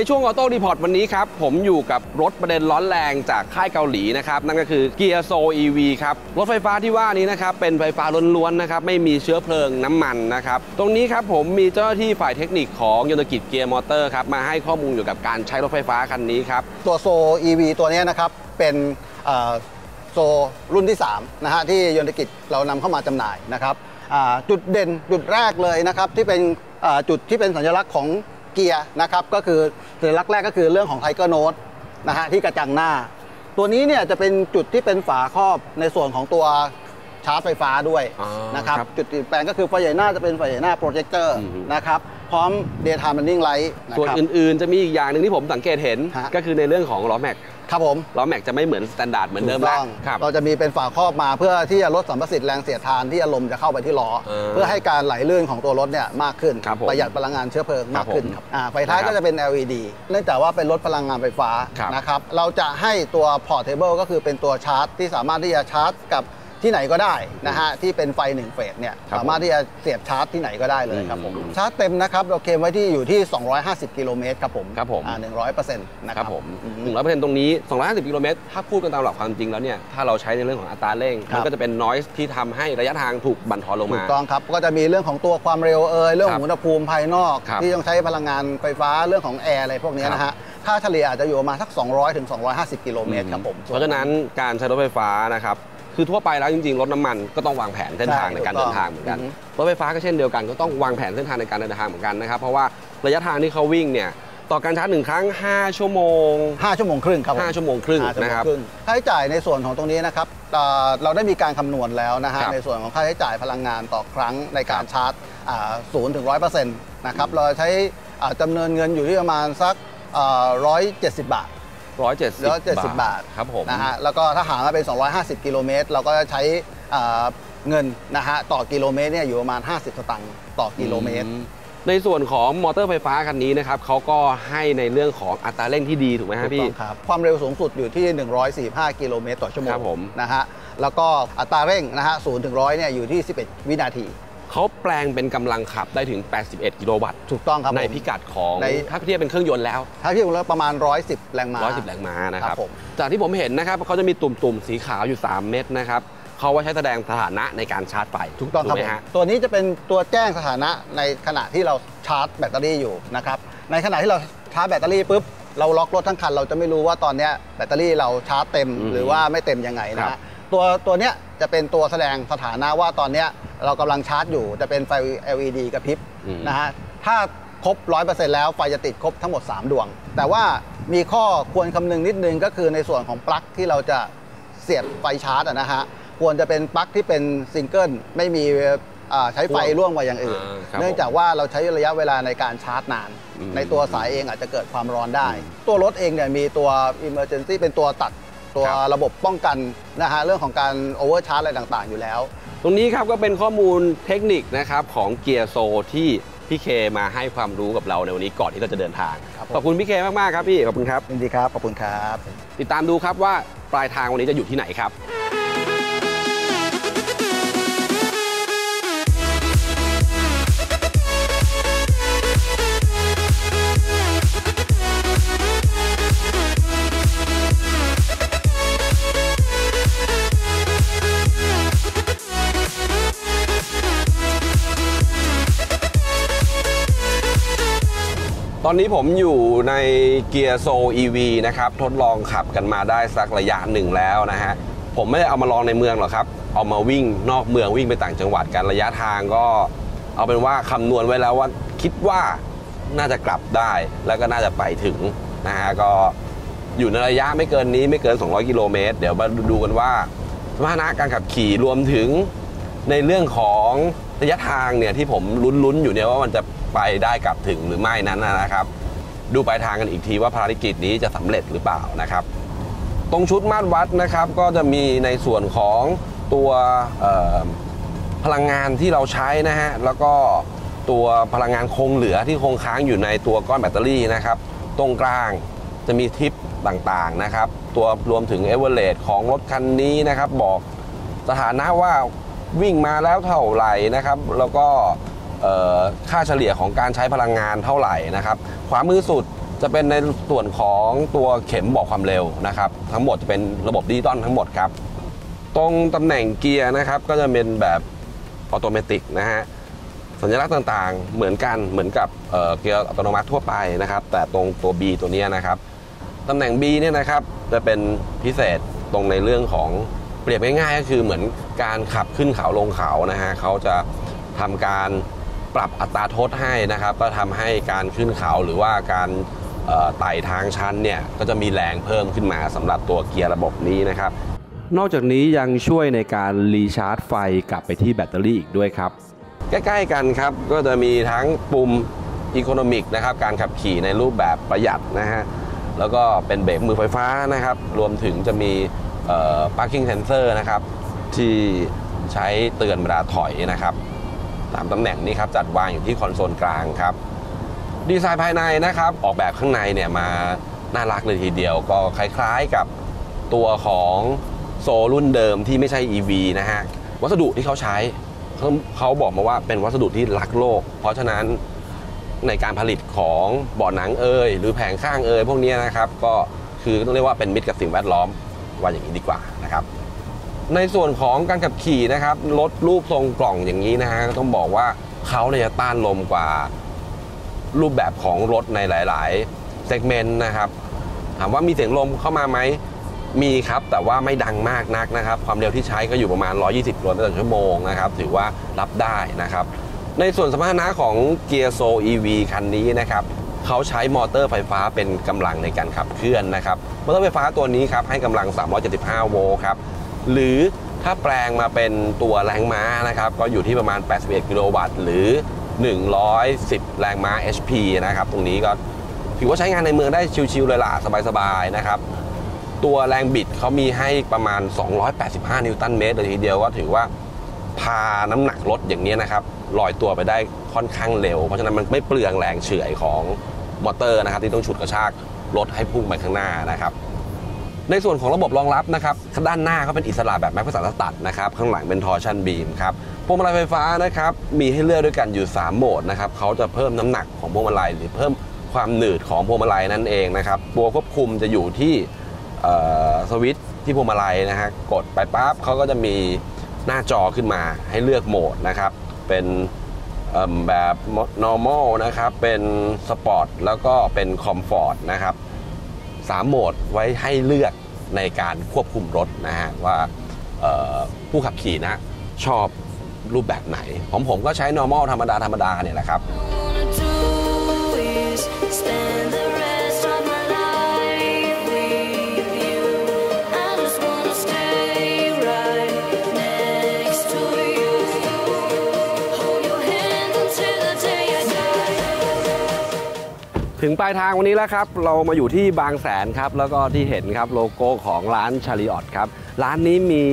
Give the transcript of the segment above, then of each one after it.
ในช่วงออโต้รีพอร์ตวันนี้ครับ ผมอยู่กับรถประเด็นร้อนแรงจากค่ายเกาหลีนะครับ นั่นก็คือเกียร์โซ EV ครับ รถไฟฟ้าที่ว่านี้นะครับ เป็นไฟฟ้าล้วนๆนะครับ ไม่มีเชื้อเพลิงน้ำมันนะครับ ตรงนี้ครับผมมีเจ้าหน้าที่ฝ่ายเทคนิคของยนตกิจเกียร์มอเตอร์ครับ มาให้ข้อมูลเกี่ยวกับการใช้รถไฟฟ้าคันนี้ครับ ตัวโซ EV ตัวนี้นะครับเป็นโซรุ่นที่3นะฮะที่ยนตกิจเรานำเข้ามาจำหน่ายนะครับจุดเด่นจุดแรกเลยนะครับที่เป็นจุดที่เป็นสัญลักษณ์ของ เกียร์นะครับก็คือสัญลักษณ์แรกก็คือเรื่องของไทเกอร์โน e นะฮะที่กระจังหน้า ตัวนี้เนี่ยจะเป็นจุดที่เป็นฝาครอบในส่วนของตัวชาร์จไฟฟ้าด้วยอ๋อนะครับครับจุดเปลี่ยนแปลงก็คือไฟใหญ่หน้าจะเป็นไฟใหญ่หน้าโปรเจคเตอร์อือฮึนะครับพร้อม daytime running light นะส่วนครับอื่นๆ จะมีอีกอย่างหนึ่งที่ผมสังเกตเห็นฮะก็คือในเรื่องของล้อแม็ก ครับผมล้อแม็กจะไม่เหมือนสแตนดาร์ดเหมือนเดิมถูกแล้วต้องครับเราจะมีเป็นฝาครอบมาเพื่อที่จะลดสัมประสิทธิ์แรงเสียดทานที่อารมณ์จะเข้าไปที่ล้อเออเพื่อให้การไหลลื่นของตัวรถเนี่ยมากขึ้นครับผมประหยัดพลังงานเชื้อเพลิงมากขึ้นครับผมครับอ่าไฟท้ายนะครับก็จะเป็น LED เนื่องจากว่าเป็นรถพลังงานไฟฟ้าครับนะครับเราจะให้ตัว portable ก็คือเป็นตัวชาร์จที่สามารถที่จะชาร์จกับ ที่ไหนก็ได้นะฮะที่เป็นไฟ1เฟสเนี่ยครับ สามารถที่จะเสียบชาร์จที่ไหนก็ได้เลยครับผมอืมชาร์จเต็มนะครับเราเคลมไว้ที่อยู่ที่ 250 กิโลเมตรครับผมครับผมอ่า100%นะคครัรับบผมอืมหนึ่งร้อยเปอร์เซ็นต์ตรงนี้ 250กิโลเมตรถ้าพูดกันตามหลักความจริงแล้วเนี่ย ถ้าเราใช้ในเรื่องของอัตราเร่ง ครับ มันก็จะเป็นนอยส์ที่ทำให้ระยะทางถูกบั่นทอนลงถูมา กต้องครับ ก็จะมีเรื่องของตัวความเร็วเอยเรื่องขครัองบอุณหภูมิภายนอก ครับที่ต้องใช้พลังงานไฟฟ้าเรื่องของแอร์อะไรพวกเนี้ยนะฮะค่าเฉลี่ยอาจจะอยู่ประมาณสัก 200ถึง250 กิโลเมตรครับผม เพราะฉะนั้นการใช้รถไฟฟ้านะครับ คือทั่วไปแล้วจริงๆ รถน้ำมันก็ต้องวางแผนเส้นทางใช่ในการถูกต้เดิองนทางเหมือนกันอือฮึรถไฟฟ้าก็เช่นเดียวกันก็ต้องวางแผนเส้นทางในการเดินทางเหมือนกันนะครับ เพราะว่าระยะทางที่เขาวิ่งเนี่ยต่อการชาร์จหนึ่งครั้ง 5 ชั่วโมง 5 ชั่วโมงครึ่งครับผม5ชั่วโมงครึ่งห้าชั่วโมนะครับงครึ่งค่าใช้จ่ายในส่วนของตรงนี้นะครับเอ่อเราได้มีการคำนวณแล้วนะฮะครับในส่วนของค่าใช้จ่ายพลังงานต่อครั้งในกาครับรชาร์จศูนย์ถึงร้อยเปอร์เซ็นต์นะครับเราใช้อ่าจำเนินเงินอยู่ที่ประมาณสักร้อยเจ็ดสิบบาท 170 170 บาทครับผมนะฮะแล้วก็ถ้าหารมาเป็น 250 กิโลเมตร เราก็จะใช้อ่าเงินนะฮะต่อกิโลเมตรเนี่ยอยู่ประมาณ 50สตางค์ต่อกิโลเมตรอืในส่วนของมอเตอร์ไฟฟ้าคันนี้นะครับเขาก็ให้ในเรื่องของอัตราเร่งที่ดีถูกไหมฮะถูกพี่ต้องครับความเร็วสูงสุดอยู่ที่ 145 กิโลเมตรต่อชั่วโมงครับผมนะฮะแล้วก็อัตราเร่งนะฮะ0ถึง100เนี่ยอยู่ที่ 11 วินาที เขาแปลงเป็นกำลังขับได้ถึง 81 กิโลวัตต์ ถูกต้องครับในผมพิกัดของในถ้าเทียบเป็นเครื่องยนต์แล้ว ถ้าพี่ผมแล้วประมาณ 110 แรงม้า110 แรงม้านะครัครับบผมจากที่ผมเห็นนะครับเขาจะมีตุ่มๆ สีขาวอยู่ 3 เม็ดนะครับเขาไว้ใช้แสดงสถานะในการชาร์จไฟถูกต้องครับไหมผมฮะตัวนี้จะเป็นตัวแจ้งสถานะในขณะที่เราชาร์จแบตเตอรี่อยู่นะครับ ในขณะที่เราชาร์จแบตเตอรี่ปุ๊บเราล็อกรถทั้งคันเราจะไม่รู้ว่าตอนเนี้ยแบตเตอรี่เราชาร์จเต็มอืมหรือว่าไม่เต็มยังไงนะครัฮะบ ตัวตัวเนี้ยจะเป็นตัวแสดงสถานะว่าตอนเนี้ยเรากำลังชาร์จอยู่จะเป็นไฟ LED กระพริบอืม นะฮะถ้าครบ 100%แล้วไฟจะติดครบทั้งหมด 3 ดวง แต่ว่ามีข้อควรคำนึงนิดนึงก็คือในส่วนของปลั๊กที่เราจะเสียบไฟชาร์จอะนะฮะควรจะเป็นปลั๊กที่เป็นซิงเกิลไม่มีอ่าใช้ไฟร่วมกว่าอย่างอื่น อ่าครับเนื่องจากว่าเราใช้ระยะเวลาในการชาร์จนาน อืม ในตัวสายเองอาจจะเกิดความร้อนได้ ตัวรถเองเนี่ยมีตัว Emergency เป็นตัวตัด ตัวครับระบบป้องกันนะฮะเรื่องของการโอเวอร์ชาร์จอะไรต่างๆ อยู่แล้ว ตรงนี้ครับก็เป็นข้อมูลเทคนิคนะครับของเกียร์โซที่พี่เคมาให้ความรู้กับเราในวันนี้ก่อนที่เราจะเดินทางครับผมขอบคุณพี่เคมาก ๆ ครับพี่ ขอบคุณครับยินดีครับ ขอบคุณครับ ติดตามดูครับว่าปลายทางวันนี้จะอยู่ที่ไหนครับ ตอนนี้ผมอยู่ในเกียร์โซ EV นะครับ ทดลองขับกันมาได้สักระยะหนึ่งแล้วนะฮะ ผมไม่ได้เอามาลองในเมืองหรอกครับ เอามาวิ่งนอกเมืองวิ่งไปต่างจังหวัดกันระยะทางก็ เอาเป็นว่าคำนวณไว้แล้วว่าคิดว่าน่าจะกลับได้แล้วก็น่าจะไปถึงนะฮะก็อยู่ในระยะไม่เกินนี้ไม่เกิน 200 กิโลเมตร เดี๋ยวมาดูกันว่าสมรรถนะการขับขี่รวมถึงในเรื่องของระยะทางเนี่ยที่ผมลุ้นๆอยู่เนี่ยว่ามันจะ ไปได้กลับถึงหรือไม่นั้นนะครับ ดูปลายทางกันอีกทีว่าภารกิจนี้จะสำเร็จหรือเปล่านะครับ ตรงชุดมาตรวัดนะครับ ก็จะมีในส่วนของตัวพลังงานที่เราใช้นะฮะแล้วก็ตัวพลังงานคงเหลือที่คงค้างอยู่ในตัวก้อนแบตเตอรี่นะครับ ตรงกลางจะมีทิปต่างๆนะครับ ตัวรวมถึงเอเวอร์เรของรถคันนี้นะครับ บอกสถานะว่าวิ่งมาแล้วเท่าไหร่นะครับ แล้วก็ ค่าเฉลี่ยของการใช้พลังงานเท่าไหร่นะครับขวามือสุดจะเป็นในส่วนของตัวเข็มบอกความเร็วนะครับทั้งหมดจะเป็นระบบดิจิตอลทั้งหมดครับ ตรงตำแหน่งเกียร์นะครับก็จะเป็นแบบออโตเมติกนะฮะสัญลักษณ์ต่างๆ เหมือนกันเหมือนกับเเกียร์อัตโนมัติทั่วไปนะครับแต่ตรงตัว B ตัวนี้นะครับตำแหน่ง B เนี่ยนะครับจะเป็นพิเศษตรงในเรื่องของเปรียบง่ายๆก็คือเหมือนการขับขึ้นเขาลงเขานะฮะเขาจะทำการ ปรับอัตราโทษให้นะครับ ก็ทำให้การขึ้นเขาหรือว่าการไต่ทางชันเนี่ยก็จะมีแรงเพิ่มขึ้นมาสำหรับตัวเกียร์ระบบนี้นะครับ นอกจากนี้ยังช่วยในการรีชาร์จไฟกลับไปที่แบตเตอรี่อีกด้วยครับ ใกล้ๆกันครับก็จะมีทั้งปุ่มอีโคโนมิกนะครับการขับขี่ในรูปแบบประหยัดนะฮะแล้วก็เป็นเบรกมือไฟฟ้านะครับ รวมถึงจะมีเอ่อ parking sensor นะครับ ที่ใช้เตือนเวลาถอยนะครับ ตามตำแหน่งนี้ครับจัดวางอยู่ที่คอนโซลกลางครับ ดีไซน์ภายในนะครับออกแบบข้างในเนี่ยมาน่ารักเลยทีเดียวก็คล้ายๆกับตัวของโซรุ่นเดิมที่ไม่ใช่ EV นะฮะ วัสดุที่เขาใช้เขาเขาบอกมาว่าเป็นวัสดุที่รักโลก เพราะฉะนั้นในการผลิตของเบาะหนังเอ่ยหรือแผงข้างเอ่ยพวกนี้นะครับ ก็คือต้องเรียกว่าเป็นมิตรกับสิ่งแวดล้อมว่าอย่างนี้ดีกว่านะครับ ในส่วนของการขับขี่นะครับรถรูปทรงกล่องอย่างนี้นะฮะก็ต้องบอกว่าเขาเนี่ยจะต้านลมกว่ารูปแบบของรถในหลาย ๆ เซกเมนต์นะครับ ถามว่ามีเสียงลมเข้ามาไหมมีครับแต่ว่าไม่ดังมากนักนะครับ ความเร็วที่ใช้ก็อยู่ประมาณ 120กิโลเมตรต่อชั่วโมงนะครับ ถือว่ารับได้นะครับ ในส่วนสมรรถนะของเกียร์โซ EV คันนี้นะครับเขาใช้มอเตอร์ไฟฟ้าเป็นกำลังในการขับเคลื่อนนะครับ มอเตอร์ไฟฟ้าตัวนี้ครับให้กำลัง 375 โวลต์ครับ หรือถ้าแปลงมาเป็นตัวแรงม้านะครับก็อยู่ที่ประมาณ 81 กิโลวัตต์ หรือ 110 แรงม้า HP นะครับ ตรงนี้ก็ถือว่าใช้งานในเมืองได้ชิวๆเลยล่ะ สบายๆนะครับ ตัวแรงบิดเขามีให้ประมาณ 285 นิวตันเมตรเลยทีเดียวก็ถือว่าพาน้ำหนักรถอย่างนี้นะครับลอยตัวไปได้ค่อนข้างเร็ว เพราะฉะนั้นมันไม่เปลืองแรงเฉื่อยของมอเตอร์นะครับที่ต้องฉุดกระชากรถให้พุ่งไปข้างหน้านะครับ ในส่วนของระบบรองรับนะครับด้านหน้าเขาเป็นอิสระแบบแม็กซ์สันตัดนะครับข้างหลังเป็นทอร์ชันบีมครับพวงมาลัยไฟฟ้านะครับมีให้เลือกด้วยกันอยู่ 3 โหมดนะครับเขาจะเพิ่มน้ำหนักของพวงมาลัยหรือเพิ่มความหนืดของพวงมาลัยนั่นเองนะครับตัวควบคุมจะอยู่ที่สวิตช์ที่พวงมาลัยนะฮะกดไปปั๊บเขาก็จะมีหน้าจอขึ้นมาให้เลือกโหมดนะครับเป็นแบบ normal นะครับเป็น sport แล้วก็เป็น comfort นะครับสามโหมดไว้ให้เลือก ในการควบคุมรถนะฮะว่าผู้ขับขี่นะชอบรูปแบบไหน ผมผมก็ใช้ normal ธรรมดาธรรมดาเนี่ยแหละครับ ถึงปลายทางวันนี้แล้วครับ เรามาอยู่ที่บางแสนครับ แล้วก็ที่เห็นครับโลโก้ของร้านชาลีออตครับ ร้านนี้มี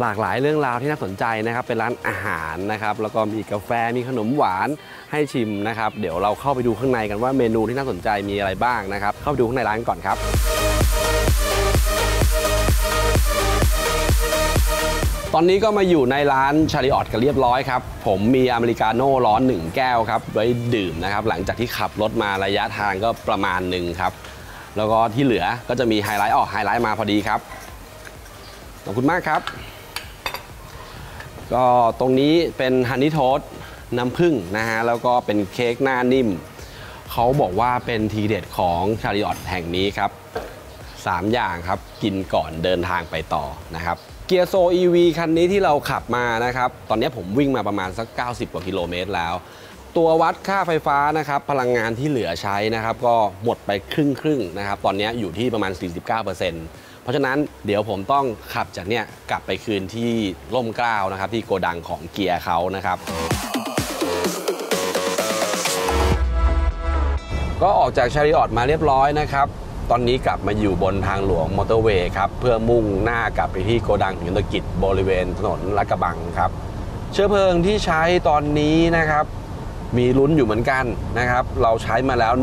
หลากหลายเรื่องราวที่น่าสนใจนะครับ เป็นร้านอาหารนะครับ แล้วก็มีกาแฟ มีขนมหวานให้ชิมนะครับ เดี๋ยวเราเข้าไปดูข้างในกันว่าเมนูที่น่าสนใจมีอะไรบ้างนะครับ เข้าไปดูข้างในร้านก่อนครับ ตอนนี้ก็มาอยู่ในร้านชาลีออตกันเรียบร้อยครับ ผมมีอเมริกาโน่ร้อน1แก้วครับ ไว้ดื่มนะครับ หลังจากที่ขับรถมาระยะทางก็ประมาณหนึ่งครับ แล้วก็ที่เหลือก็จะมีไฮไลท์ออกไฮไลท์มาพอดีครับ ขอบคุณมากครับ ก็ตรงนี้เป็นฮันนี่โทสน้ำผึ้งนะฮะ แล้วก็เป็นเค้กหน้านิ่ม เขาบอกว่าเป็นทีเด็ดของชาลีออตแห่งนี้ครับ 3 อย่างครับ กินก่อนเดินทางไปต่อนะครับ เกียร์โซ EV คันนี้ที่เราขับมานะครับ ตอนนี้ผมวิ่งมาประมาณสัก 90 กว่ากิโลเมตรแล้ว ตัววัดค่าไฟฟ้านะครับ พลังงานที่เหลือใช้นะครับ ก็หมดไปครึ่งครึ่งนะครับ ตอนนี้อยู่ที่ประมาณ 49%เพราะฉะนั้นเดี๋ยวผมต้องขับจากเนี่ยกลับไปคืนที่ร่มเกล้านะครับ ที่โกดังของเกียร์เขานะครับ ก็ออกจากชาริออตมาเรียบร้อยนะครับ ตอนนี้กลับมาอยู่บนทางหลวงมอเตอร์เวย์ครับ เพื่อมุ่งหน้ากลับไปที่โกดังยุทธกิจบริเวณถนนลาดกระบังครับ เชื้อเพลิงที่ใช้ตอนนี้นะครับ มีลุ้นอยู่เหมือนกันนะครับ เราใช้มาแล้ว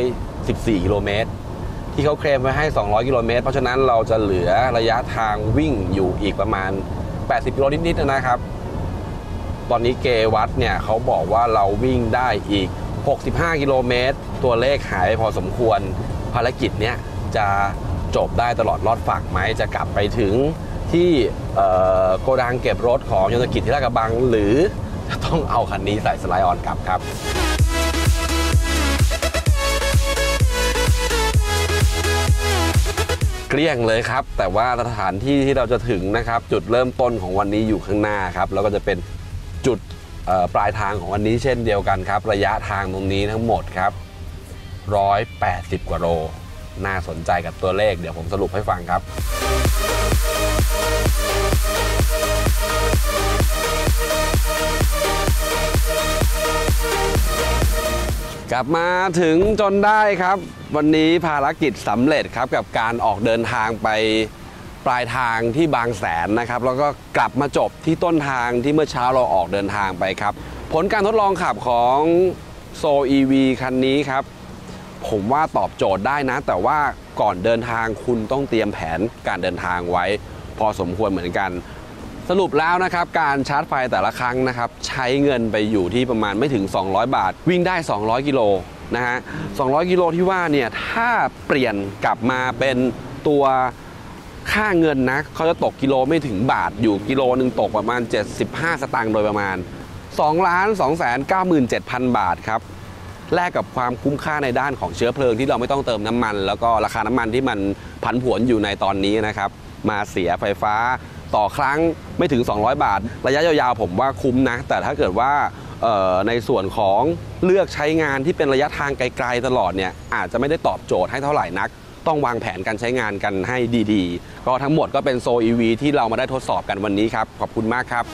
114 กิโลเมตร ที่เขาเคลมไว้ให้ 200 กิโลเมตร เพราะฉะนั้นเราจะเหลือระยะทางวิ่งอยู่อีกประมาณ 80 กิโลนิดๆนะครับ ตอนนี้เกวัตเนี่ยเขาบอกว่าเราวิ่งได้อีก 65 กิโลเมตร ตัวเลขหายไปพอสมควร ภารกิจเนี้ยจะจบได้ตลอดรอดฝั่งไหมจะกลับไปถึงที่โกดังเก็บรถของยนตกิจที่ลาดกระบัง หรือจะต้องเอาคันนี้ใส่สไลด์ออนกลับครับเกลี้ยงเลยครับ แต่ว่าสถานที่ที่เราจะถึงนะครับ จุดเริ่มต้นของวันนี้อยู่ข้างหน้าครับแล้วก็จะเป็นจุดปลายทางของวันนี้เช่นเดียวกันครับ ระยะทางตรงนี้ทั้งหมดครับ 180 กว่าโล น่าสนใจกับตัวเลข เดี๋ยวผมสรุปให้ฟังครับ กลับมาถึงจนได้ครับ วันนี้ภารกิจสำเร็จครับกับการออกเดินทางไปปลายทางที่บางแสนนะครับ แล้วก็กลับมาจบที่ต้นทางที่เมื่อเช้าเราออกเดินทางไปครับ ผลการทดลองขับของโซ EV คันนี้ครับ ผมว่าตอบโจทย์ได้นะ แต่ว่าก่อนเดินทางคุณต้องเตรียมแผนการเดินทางไว้ พอสมควรเหมือนกัน สรุปแล้วนะครับ การชาร์จไฟแต่ละครั้งนะครับ ใช้เงินไปอยู่ที่ประมาณไม่ถึง 200 บาท วิ่งได้ 200 กิโลนะฮะ 200 กิโลที่ว่าเนี่ยถ้าเปลี่ยนกลับมาเป็นตัวค่าเงินนะเขาจะตกกิโลไม่ถึงบาทอยู่กิโลหนึ่งตกประมาณ 75 สตางค์โดยประมาณ2ล้าน2 9 7 0 0 0 บาทครับ แลกกับความคุ้มค่าในด้านของเชื้อเพลิงที่เราไม่ต้องเติมน้ำมัน แล้วก็ราคาน้ำมันที่มันผันผวนอยู่ในตอนนี้นะครับมาเสียไฟฟ้าต่อครั้งไม่ถึง 200 บาท ระยะยาวๆผมว่าคุ้มนะ แต่ถ้าเกิดว่าในส่วนของเลือกใช้งานที่เป็นระยะทางไกลๆตลอดเนี่ยอาจจะไม่ได้ตอบโจทย์ให้เท่าไหร่นัก ต้องวางแผนการใช้งานกันให้ดีๆ ก็ทั้งหมดก็เป็นโซ EV ที่เรามาได้ทดสอบกันวันนี้ครับ ขอบคุณมากครับ